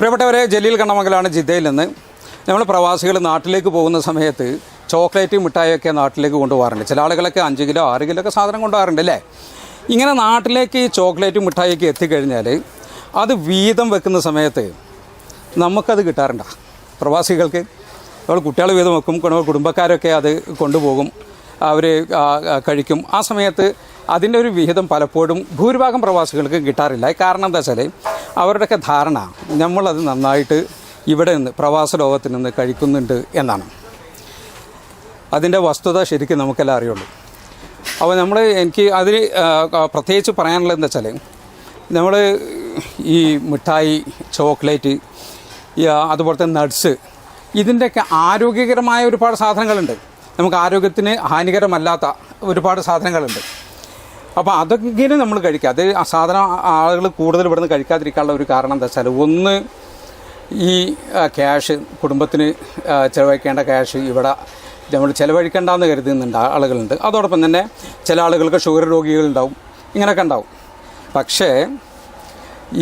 പ്രിയപ്പെട്ടവരെ ജലീൽ കണ്ണമംഗലാണ് ജിദ്ദയിൽ നിന്ന്. നമ്മൾ പ്രവാസികൾ നാട്ടിലേക്ക് പോകുന്ന സമയത്ത് ചോക്ലേറ്റ് മിഠായിയൊക്കെ നാട്ടിലേക്ക് കൊണ്ടുപോകാറുണ്ട്. ചില ആളുകളൊക്കെ അഞ്ച് കിലോ ആറ് കിലോ ഒക്കെ സാധനം കൊണ്ടുപോകാറുണ്ട് അല്ലേ? ഇങ്ങനെ നാട്ടിലേക്ക് ഈ ചോക്ലേറ്റ് മിഠായിയൊക്കെ എത്തിക്കഴിഞ്ഞാൽ അത് വീതം വെക്കുന്ന സമയത്ത് നമുക്കത് കിട്ടാറുണ്ട? പ്രവാസികൾക്ക്? നമ്മൾ കുട്ടികൾ വീതം വെക്കും കുടുംബ- കുടുംബക്കാരൊക്കെ അത് കൊണ്ടുപോകും അവർ കഴിക്കും. ആ സമയത്ത് അതിന്റെ ഒരു വിഹിതം പലപ്പോഴും ഭൂരിഭാഗം പ്രവാസികൾക്ക് കിട്ടാറില്ല. കാരണം എന്താ വെച്ചാൽ അവരുടെയൊക്കെ ധാരണ നമ്മളത് നന്നായിട്ട് ഇവിടെ നിന്ന് പ്രവാസ ലോകത്തിൽ നിന്ന് കഴിക്കുന്നുണ്ട് എന്നാണ്. അതിന്റെ വസ്തുത ശരിക്കും നമുക്കെല്ലാം അറിയുള്ളൂ. അപ്പോൾ നമ്മൾ എനിക്ക് അതിന് പ്രത്യേകിച്ച് പറയാനുള്ളത് എന്താ വെച്ചാൽ നമ്മൾ ഈ മിഠായി ചോക്ലേറ്റ് അതുപോലത്തെ നട്ട്സ് ഇതിന്റെയൊക്കെ ആരോഗ്യകരമായ ഒരുപാട് സാധനങ്ങളുണ്ട്. നമുക്ക് ആരോഗ്യത്തിന് ഹാനികരമല്ലാത്ത ഒരുപാട് സാധനങ്ങളുണ്ട്. അപ്പോൾ അതൊക്കെ നമ്മൾ കഴിക്കുക. അത് സാധാരണ ആളുകൾ കൂടുതൽ ഇവിടുന്ന് കഴിക്കാതിരിക്കാനുള്ള ഒരു കാരണം എന്താ വെച്ചാൽ ഒന്ന് ഈ ക്യാഷ് കുടുംബത്തിന് ചെലവഴിക്കേണ്ട ക്യാഷ് ഇവിടെ നമ്മൾ ചിലവഴിക്കേണ്ടെന്ന് കരുതുന്നുണ്ട് ആളുകളുണ്ട്. അതോടൊപ്പം തന്നെ ചില ആളുകൾക്ക് ഷുഗർ രോഗികളുണ്ടാവും ഇങ്ങനെയൊക്കെ ഉണ്ടാവും. പക്ഷേ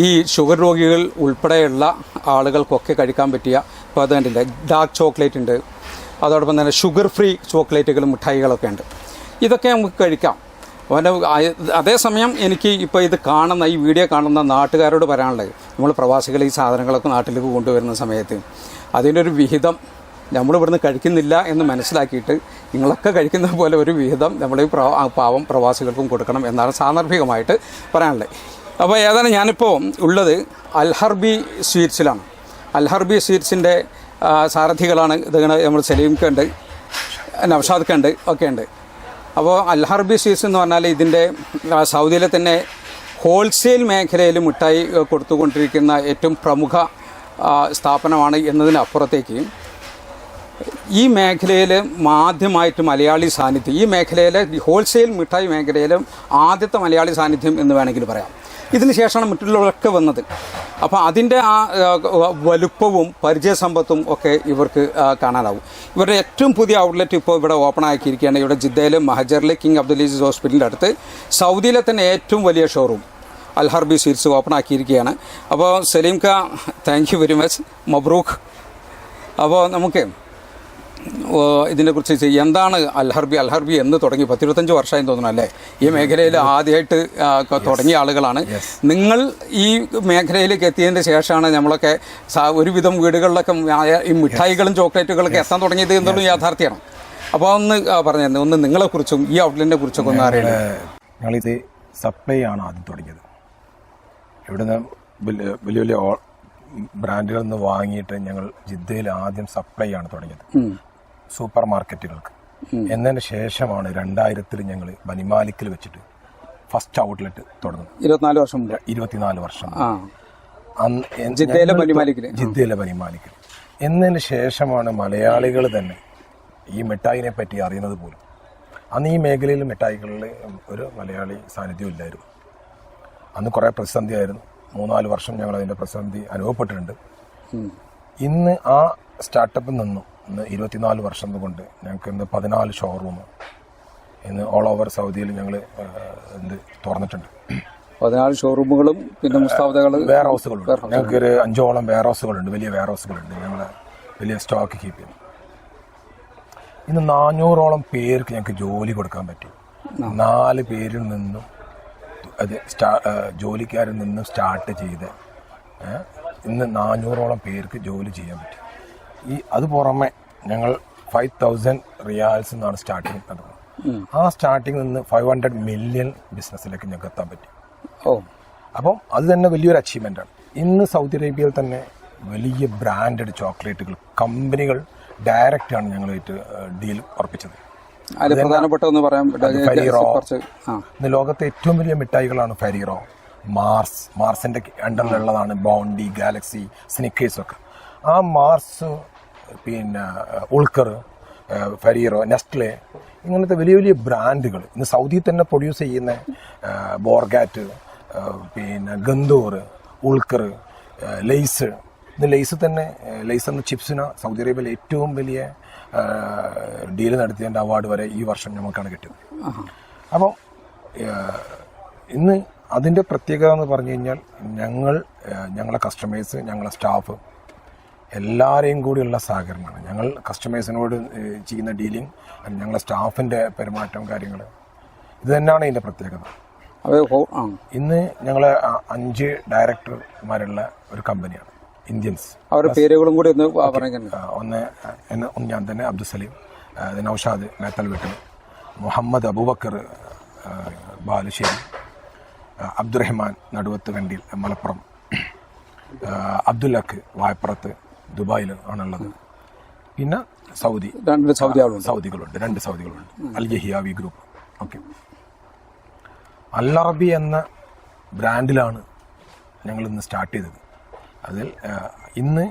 ഈ ഷുഗർ രോഗികൾ ഉൾപ്പെടെയുള്ള ആളുകൾക്കൊക്കെ കഴിക്കാൻ പറ്റിയ ഇപ്പോൾ അത് കണ്ടില്ലേ ഡാർക്ക് ചോക്ലേറ്റ് ഉണ്ട്. അതോടൊപ്പം തന്നെ ഷുഗർ ഫ്രീ ചോക്ലേറ്റുകളും മിഠായികളൊക്കെ ഉണ്ട്. ഇതൊക്കെ നമുക്ക് കഴിക്കാം. അവന്റെ അതേസമയം എനിക്ക് ഇപ്പോൾ ഇത് കാണുന്ന ഈ വീഡിയോ കാണുന്ന നാട്ടുകാരോട് പറയാനുള്ളത്. നമ്മൾ പ്രവാസികൾ ഈ സാധനങ്ങളൊക്കെ നാട്ടിലേക്ക് കൊണ്ടുവരുന്ന സമയത്ത്. അതിന്റെ ഒരു വിഹിതം നമ്മൾ ഇവിടുന്ന് കഴിക്കുന്നില്ല എന്ന് മനസ്സിലാക്കിയിട്ട് നിങ്ങളൊക്കെ കഴിക്കുന്ന പോലെ ഒരു വിഹിതം നമ്മൾ ഈ പാവം പ്രവാസികൾക്കും കൊടുക്കണം എന്നാണ് സാന്ദർഭികമായിട്ട് പറയാനുള്ളത്. അപ്പോൾ ഏതാണ് ഞാനിപ്പോൾ ഉള്ളത്? അൽഹർബി സ്വീറ്റ്സിലാണ്. അൽഹർബി സ്വീറ്റ്സിന്റെ സാരഥികളാണ് ഇതിങ്ങനെ നമ്മൾ സലീംക്കുണ്ട് നവഷാദ്ക്കുണ്ട് ഒക്കെ ഉണ്ട് അപ്പോൾ അൽഹർബി സ്വീറ്റ്സ് എന്ന് പറഞ്ഞാൽ ഇതിന്റെ സൗദിയിലെ തന്നെ ഹോൾസെയിൽ മേഖലയിൽ മിഠായി കൊടുത്തുകൊണ്ടിരിക്കുന്ന ഏറ്റവും പ്രമുഖ സ്ഥാപനമാണ് എന്നതിനപ്പുറത്തേക്ക്. ഈ മേഖലയിൽ ആദ്യമായിട്ട് മലയാളി സാന്നിധ്യം ഈ മേഖലയിലെ ഹോൾസെയിൽ മിഠായി മേഖലയിലും ആദ്യത്തെ മലയാളി സാന്നിധ്യം എന്ന് വേണമെങ്കിൽ പറയാം. ഇതിന് ശേഷമാണ് മറ്റുള്ളവരൊക്കെ വന്നത്. അപ്പോൾ അതിന്റെ ആ വലുപ്പവും പരിചയസമ്പത്തും ഒക്കെ ഇവർക്ക് കാണാനാവും. ഇവരുടെ ഏറ്റവും പുതിയ ഔട്ട്ലെറ്റ് ഇപ്പോൾ ഇവിടെ ഓപ്പൺ ആക്കിയിരിക്കുകയാണ്. ഇവിടെ ജിദ്ദയിലെ മഹജറിലെ കിങ് അബ്ദുലീസ് ഹോസ്പിറ്റലിന്റെ അടുത്ത്. സൗദിയിലെ തന്നെ ഏറ്റവും വലിയ ഷോറൂം അൽഹർബി സീറ്റ്സ് ഓപ്പൺ ആക്കിയിരിക്കുകയാണ്. അപ്പോൾ സലീം ഖാ താങ്ക് യു വെരി മച്ച് മബ്രൂഖ്. അപ്പോൾ നമുക്ക് ഇതിനെക്കുറിച്ച് എന്താണ് അൽഹർബി? അൽഹർബി എന്ന് തുടങ്ങി പത്തിരുപത്തഞ്ച് വർഷമായി തോന്നുന്നു അല്ലേ? ഈ മേഖലയിൽ ആദ്യമായിട്ട് തുടങ്ങിയ ആളുകളാണ്. നിങ്ങൾ ഈ മേഖലയിലേക്ക് എത്തിയതിന് ശേഷമാണ് നമ്മളൊക്കെ ഒരുവിധം വീടുകളിലൊക്കെ ഈ മിഠായികളും ചോക്ലേറ്റുകളൊക്കെ എത്താൻ തുടങ്ങിയത് എന്നുള്ളത് യാഥാർത്ഥ്യമാണ്. അപ്പോൾ ഒന്ന് പറഞ്ഞു ഒന്ന് നിങ്ങളെക്കുറിച്ചും ഈ ഔട്ട്ലെറ്റിനെ കുറിച്ചൊക്കെ ഒന്ന് അറിയണം. ഞങ്ങളിത് സപ്ലൈ ആണ് ആദ്യം തുടങ്ങിയത്. ഇവിടുന്ന് വലിയ വലിയ വലിയ ബ്രാൻഡുകളിൽ നിന്ന് വാങ്ങിയിട്ട് ഞങ്ങൾ ജിദ്ദയിൽ ആദ്യം സപ്ലൈ ആണ് തുടങ്ങിയത്. സൂപ്പർ മാർക്കറ്റുകൾക്ക് എന്നതിന് ശേഷമാണ് രണ്ടായിരത്തിൽ ഞങ്ങൾ ബനിമാലിക്കിൽ വെച്ചിട്ട് ഫസ്റ്റ് ഔട്ട്ലെറ്റ് തുടങ്ങുന്നത്. ഇരുപത്തിനാല് വർഷം ഇരുപത്തിനാല് വർഷം ജിദ്ദയിലെ ജിദ്ദയിലെ ബനിമാലിക്കിൽ എന്നതിന് ശേഷമാണ് മലയാളികൾ തന്നെ ഈ മിഠായിനെ പറ്റി അറിയുന്നത് പോലും. അന്ന് ഈ മേഖലയിൽ മിഠായികളിൽ ഒരു മലയാളി സാന്നിധ്യം ഇല്ലായിരുന്നു. അന്ന് കുറേ പ്രതിസന്ധിയായിരുന്നു. മൂന്നാൽ വർഷം ഞങ്ങൾ അതിന്റെ പ്രതിസന്ധി അനുഭവപ്പെട്ടിട്ടുണ്ട്. ഇന്ന് ആ സ്റ്റാർട്ടപ്പിൽ നിന്നും. ഇന്ന് ഇരുപത്തിനാല് വർഷം കൊണ്ട് ഞങ്ങൾക്ക് ഇന്ന് പതിനാല് ഷോറൂം ഇന്ന് ഓൾ ഓവർ സൗദിയിൽ ഞങ്ങൾ എന്ത് തുറന്നിട്ടുണ്ട്. പതിനാല് ഷോറൂമുകളും പിന്നെ മുസ്താവതകൾ വെയർ ഹൗസുകളുണ്ട് ഞങ്ങൾക്ക് ഒരു അഞ്ചോളം വെയർ ഹൗസുകളുണ്ട് വലിയ വെയർ ഹൗസുകളുണ്ട് ഞങ്ങൾ വലിയ സ്റ്റോക്ക് കീപ്പ് ചെയ്യുന്നു. ഇന്ന് നാനൂറോളം പേർക്ക് ഞങ്ങൾക്ക് ജോലി കൊടുക്കാൻ പറ്റും. നാല് പേരിൽ നിന്നും അത് സ്റ്റാ ജോലിക്കാരിൽ നിന്നും സ്റ്റാർട്ട് ചെയ്ത് ഇന്ന് നാനൂറോളം പേർക്ക് ജോലി ചെയ്യാൻ പറ്റും. ഈ അത് പുറമെ ഞങ്ങൾ ഫൈവ് തൗസൻഡ് റിയാൽസ് എന്നാണ് സ്റ്റാർട്ടിങ് നടന്നത് ആ സ്റ്റാർട്ടിങ് നിന്ന് ഫൈവ് ഹൺഡ്രഡ് മില്യൺ ബിസിനസ്സിലേക്ക് ഞങ്ങൾക്ക് എത്താൻ പറ്റും. ഓ. അപ്പം അത് തന്നെ വലിയൊരു അച്ചീവ്മെന്റ് ആണ്. ഇന്ന് സൗദി അറേബ്യയിൽ തന്നെ വലിയ ബ്രാൻഡഡ് ചോക്ലേറ്റുകൾ കമ്പനികൾ ഡയറക്റ്റ് ആണ് ഞങ്ങളായിട്ട് ഡീൽ ഉറപ്പിച്ചത്. ഫരീറോ. ഇന്ന് ലോകത്തെ ഏറ്റവും വലിയ മിഠായികളാണ് ഫരീറോ മാർസ് മാർസിന്റെ അണ്ടറിലുള്ളതാണ് ബോണ്ടി ഗാലക്സി സ്നിക്കേഴ്സ് ഒക്കെ. ആ മാർസ് പിന്നെ ഉൾക്കർ ഫരീറോ നെസ്റ്റ്ലെ ഇങ്ങനത്തെ വലിയ വലിയ ബ്രാൻഡുകൾ. ഇന്ന് സൗദിയിൽ തന്നെ പ്രൊഡ്യൂസ് ചെയ്യുന്ന ബോർഗാറ്റ് പിന്നെ ഗന്തൂർ ഉൾക്കർ ലെയ്സ്. ഇന്ന് ലെയ്സ് തന്നെ ലെയ്സ് എന്ന ചിപ്സിന് സൗദി അറേബ്യയിലെ ഏറ്റവും വലിയ ഡീൽ നടത്തിയതിന്റെ അവാർഡ് വരെ ഈ വർഷം നമുക്കാണ് കിട്ടിയത്. അപ്പോൾ ഇന്ന് അതിന്റെ പ്രത്യേകത എന്ന് പറഞ്ഞു കഴിഞ്ഞാൽ ഞങ്ങൾ ഞങ്ങളുടെ ഞങ്ങളെ കസ്റ്റമേഴ്സ് ഞങ്ങളെ സ്റ്റാഫ് എല്ലാവരെയും കൂടിയുള്ള സഹകരണമാണ്. ഞങ്ങൾ കസ്റ്റമേഴ്സിനോട് ചെയ്യുന്ന ഡീലിംഗ് ഞങ്ങളെ സ്റ്റാഫിന്റെ പെരുമാറ്റം കാര്യങ്ങൾ ഇത് തന്നെയാണ് ഇതിന്റെ പ്രത്യേകത. ഇന്ന് ഞങ്ങൾ അഞ്ച് ഡയറക്ടർമാരുള്ള ഒരു കമ്പനിയാണ് ഇന്ത്യൻസ് അവരുടെ പേരുകളും കൂടി ഒന്ന് ഒന്ന് എന്നെ ഒന്ന് ഞാൻ തന്നെ അബ്ദുൽ സലീം നൌഷാദ് മേത്തൽ വീട്ടിൽ മുഹമ്മദ് അബൂബക്കർ ബാലുശ്ശേരി അബ്ദുറഹ്മാൻ നടുവത്ത് കണ്ടിയിൽ മലപ്പുറം അബ്ദുല്ലക്ക് വായപ്പുറത്ത് ദുബായിൽ ആണുള്ളത്. പിന്നെ സൗദി. രണ്ട് സൗദി സൗദികളുണ്ട്. രണ്ട് സൗദികളുണ്ട്. അൽ ജഹിയാവി ഗ്രൂപ്പ്. ഓക്കെ. അൽ അറബി എന്ന ബ്രാൻഡിലാണ് ഞങ്ങൾ ഇന്ന് സ്റ്റാർട്ട് ചെയ്തത്. അതിൽ ഇന്ന്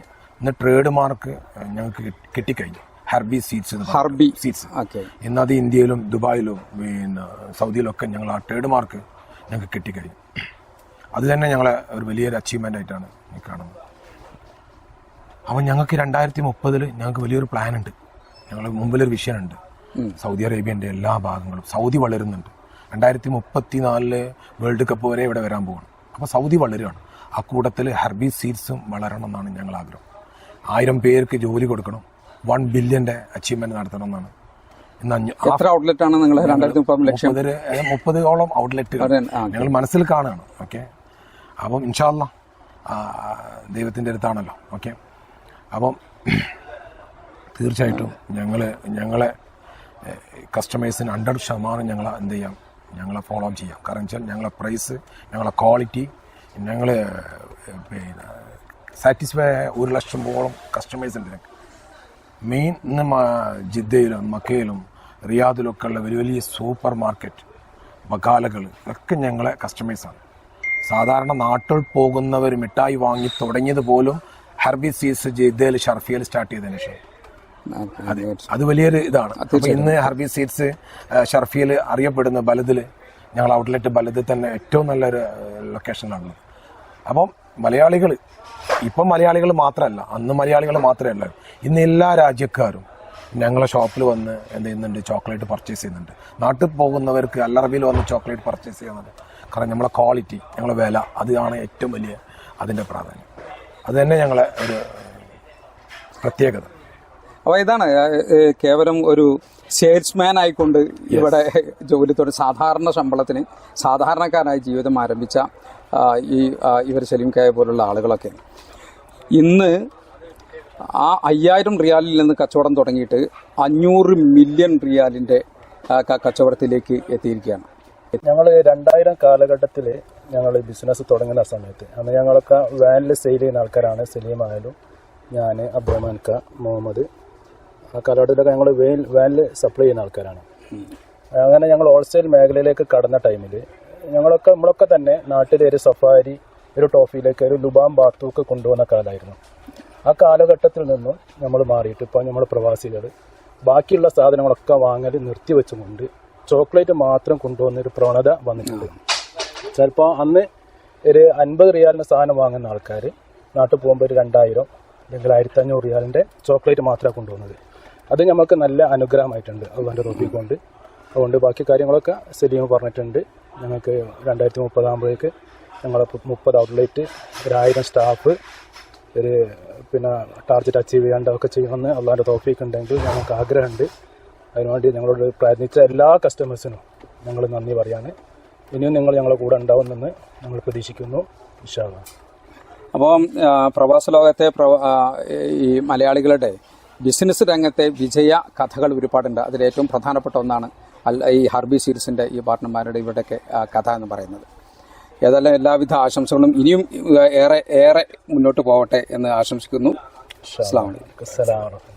ഇന്ന് ട്രേഡ് മാർക്ക് ഞങ്ങൾക്ക് കിട്ടി- കിട്ടിക്കഴിഞ്ഞു. Herby seeds. Herby. Seeds okay. ഇന്ന് അത് ഇന്ത്യയിലും ദുബായിലും പിന്നെ സൗദിയിലൊക്കെ ഞങ്ങൾ ആ ട്രേഡ് മാർക്ക് ഞങ്ങൾക്ക് കിട്ടിക്കഴിഞ്ഞു. അത് തന്നെ ഞങ്ങളെ ഒരു വലിയൊരു അച്ചീവ്മെന്റ് ആയിട്ടാണ് കാണുന്നത്. അപ്പം ഞങ്ങൾക്ക് രണ്ടായിരത്തി മുപ്പതിൽ ഞങ്ങൾക്ക് വലിയൊരു പ്ലാൻ ഉണ്ട് ഞങ്ങൾ മുമ്പിലൊരു വിഷയമുണ്ട് സൗദി അറേബ്യന്റെ എല്ലാ ഭാഗങ്ങളും. സൗദി വളരുന്നുണ്ട്. രണ്ടായിരത്തി മുപ്പത്തി നാലിൽ വേൾഡ് കപ്പ് വരെ ഇവിടെ വരാൻ പോകണം അപ്പോൾ സൗദി വളരുകയാണ് ആ കൂട്ടത്തിൽ ഹെർബി സീഡ്സും വളരണം എന്നാണ് ഞങ്ങൾ ആഗ്രഹം. ആയിരം പേർക്ക് ജോലി കൊടുക്കണം. വൺ ബില്യന്റെ അച്ചീവ്മെന്റ് നടത്തണം എന്നാണ് മുപ്പതോളം എത്ര ഔട്ട്ലെറ്റ് ആണ് നിങ്ങൾ രണ്ടായിരത്തി മുപ്പത് മുപ്പതോളം ആ, ഞങ്ങൾ മനസ്സിൽ കാണുകയാണ്. ഓക്കെ? അപ്പം ഇൻഷാല്ല ദൈവത്തിന്റെ അടുത്താണല്ലോ. ഓക്കെ? അപ്പം തീർച്ചയായിട്ടും ഞങ്ങൾ ഞങ്ങളെ കസ്റ്റമേഴ്സിന് ഹൺഡ്രഡ് ശതമാനം ഞങ്ങൾ എന്ത് ചെയ്യാം ഞങ്ങളെ ഫോളോ ചെയ്യാം. കാരണം വെച്ചാൽ ഞങ്ങളെ പ്രൈസ് ഞങ്ങളെ ക്വാളിറ്റി ഞങ്ങൾ പിന്നെ സാറ്റിസ്ഫൈ ഒരു ലക്ഷം പോളം കസ്റ്റമേഴ്സ് ഉണ്ട് ഞങ്ങൾക്ക് മെയിൻ ഇന്ന് ജിദ്ദയിലും മക്കയിലും റിയാദിലും ഒക്കെ ഉള്ള വലിയ വലിയ സൂപ്പർ മാർക്കറ്റ് ബക്കാലകൾ ഒക്കെ ഞങ്ങളെ കസ്റ്റമേഴ്സാണ് സാധാരണ നാട്ടിൽ പോകുന്നവർ മിഠായി വാങ്ങി തുടങ്ങിയത് പോലും ഹർബി സീസ് ജിദ്ദയിൽ ഷർഫിയൽ സ്റ്റാർട്ട് ചെയ്തതിന് ശേഷം. അതെ അത് വലിയൊരു ഇതാണ്. അപ്പൊ ഇന്ന് ഹർബി സീഡ്സ് ഷർഫിയിൽ അറിയപ്പെടുന്ന ബലതിൽ ഞങ്ങൾ ഔട്ട്ലെറ്റ് ബലദിൽ തന്നെ ഏറ്റവും നല്ലൊരു ലൊക്കേഷനാണ് അപ്പം മലയാളികൾ ഇപ്പം മലയാളികൾ മാത്രമല്ല അന്ന് മലയാളികൾ മാത്രമല്ല ഇന്ന് എല്ലാ രാജ്യക്കാരും ഞങ്ങളെ ഷോപ്പിൽ വന്ന് എന്ത് ചെയ്യുന്നുണ്ട്? ചോക്ലേറ്റ് പർച്ചേസ് ചെയ്യുന്നുണ്ട്. നാട്ടിൽ പോകുന്നവർക്ക് അല്ലറബിയിൽ വന്ന് ചോക്ലേറ്റ് പർച്ചേസ് ചെയ്യുന്നുണ്ട്. കാരണം നമ്മളെ ക്വാളിറ്റി ഞങ്ങളെ വില അതാണ് ഏറ്റവും വലിയ അതിന്റെ പ്രാധാന്യം. അത് തന്നെ ഞങ്ങളെ ഒരു പ്രത്യേകത. അപ്പോൾ ഇതാണ് കേവലം ഒരു സെയിൽസ്മാൻ ആയിക്കൊണ്ട് ഇവിടെ ജോലി തുടങ്ങി സാധാരണ ശമ്പളത്തിന് സാധാരണക്കാരനായി ജീവിതം ആരംഭിച്ച ഈ ഇവർ സലീം കായ പോലുള്ള ആളുകളൊക്കെ. ഇന്ന് ആ അയ്യായിരം റിയാലിൽ നിന്ന് കച്ചവടം തുടങ്ങിയിട്ട് അഞ്ഞൂറ് മില്യൺ റിയാലിന്റെ കച്ചവടത്തിലേക്ക് എത്തിയിരിക്കുകയാണ്. ഞങ്ങൾ രണ്ടായിരം കാലഘട്ടത്തിൽ ഞങ്ങൾ ബിസിനസ് തുടങ്ങുന്ന സമയത്ത്. അന്ന് ഞങ്ങളൊക്കെ വാനിൽ സെയിൽ ചെയ്യുന്ന ആൾക്കാരാണ്. സലീം ആയാലും ഞാൻ അബ്ദുറഹ്മാൻ ക മുഹമ്മദ് ആ കാലഘട്ടത്തിലൊക്കെ ഞങ്ങൾ വെയിൽ വാനിൽ സപ്ലൈ ചെയ്യുന്ന ആൾക്കാരാണ്. അങ്ങനെ ഞങ്ങൾ ഹോൾസെയിൽ മേഖലയിലേക്ക് കടന്ന ടൈമിൽ ഞങ്ങളൊക്കെ നമ്മളൊക്കെ തന്നെ നാട്ടിലെ ഒരു സഫാരി ഒരു ടോഫിയിലേക്ക് ഒരു ലുബാം ബാത്തൂക്ക് കൊണ്ടുവന്ന കാലമായിരുന്നു ആ കാലഘട്ടത്തിൽ നിന്നും നമ്മൾ മാറിയിട്ട് ഇപ്പോൾ നമ്മൾ പ്രവാസികൾ ബാക്കിയുള്ള സാധനങ്ങളൊക്കെ വാങ്ങൽ നിർത്തിവെച്ചുകൊണ്ട് ചോക്ലേറ്റ് മാത്രം കൊണ്ടുവന്നൊരു പ്രവണത വന്നിട്ടുണ്ട്. ചിലപ്പോൾ അന്ന് ഒരു അൻപത് റിയാലിന് സാധനം വാങ്ങുന്ന ആൾക്കാർ നാട്ടിൽ പോകുമ്പോൾ ഒരു രണ്ടായിരം അല്ലെങ്കിൽ ആയിരത്തി അഞ്ഞൂറ് റിയാലിന്റെ ചോക്ലേറ്റ് മാത്രമാണ് കൊണ്ടുവന്നത് അത് നമുക്ക് നല്ല അനുഗ്രഹമായിട്ടുണ്ട് അതുകൊണ്ട് റുബിക്കൊണ്ട് അതുകൊണ്ട് ബാക്കി കാര്യങ്ങളൊക്കെ സലീം പറഞ്ഞിട്ടുണ്ട്. ഞങ്ങൾക്ക് രണ്ടായിരത്തി മുപ്പതാകുമ്പോഴേക്ക് ഞങ്ങളെ മുപ്പത് ഔട്ട്ലെറ്റ് ഒരായിരം സ്റ്റാഫ് ഒരു പിന്നെ ടാർഗറ്റ് അച്ചീവ് ചെയ്യാണ്ടൊക്കെ ചെയ്യുമെന്ന് അള്ളാന്റെ തോഫീക്ക് ഉണ്ടെങ്കിൽ ഞങ്ങൾക്ക് ആഗ്രഹമുണ്ട്. അതിനുവേണ്ടി ഞങ്ങളോട് പ്രയത്നിച്ച എല്ലാ കസ്റ്റമേഴ്സിനും ഞങ്ങൾ നന്ദി പറയാണ്. ഇനിയും നിങ്ങൾ ഞങ്ങളുടെ കൂടെ ഉണ്ടാവുമെന്ന് ഞങ്ങൾ പ്രതീക്ഷിക്കുന്നു. ഇൻഷാല്ലാ അപ്പം പ്രവാസ ലോകത്തെ ഈ മലയാളികളുടെ ബിസിനസ് രംഗത്തെ വിജയ കഥകൾ ഒരുപാടുണ്ട്. അതിൽ ഏറ്റവും പ്രധാനപ്പെട്ട ഒന്നാണ് അൽ ഈ ഹർബി സീരീസിന്റെ ഈ പാർട്ട്ണർമാരുടെ ഇവിടെയൊക്കെ കഥ എന്ന് പറയുന്നത്. ഏതായാലും എല്ലാവിധ ആശംസകളും ഇനിയും ഏറെ ഏറെ മുന്നോട്ട് പോകട്ടെ എന്ന് ആശംസിക്കുന്നു. അസ്സാം വലൈക്കും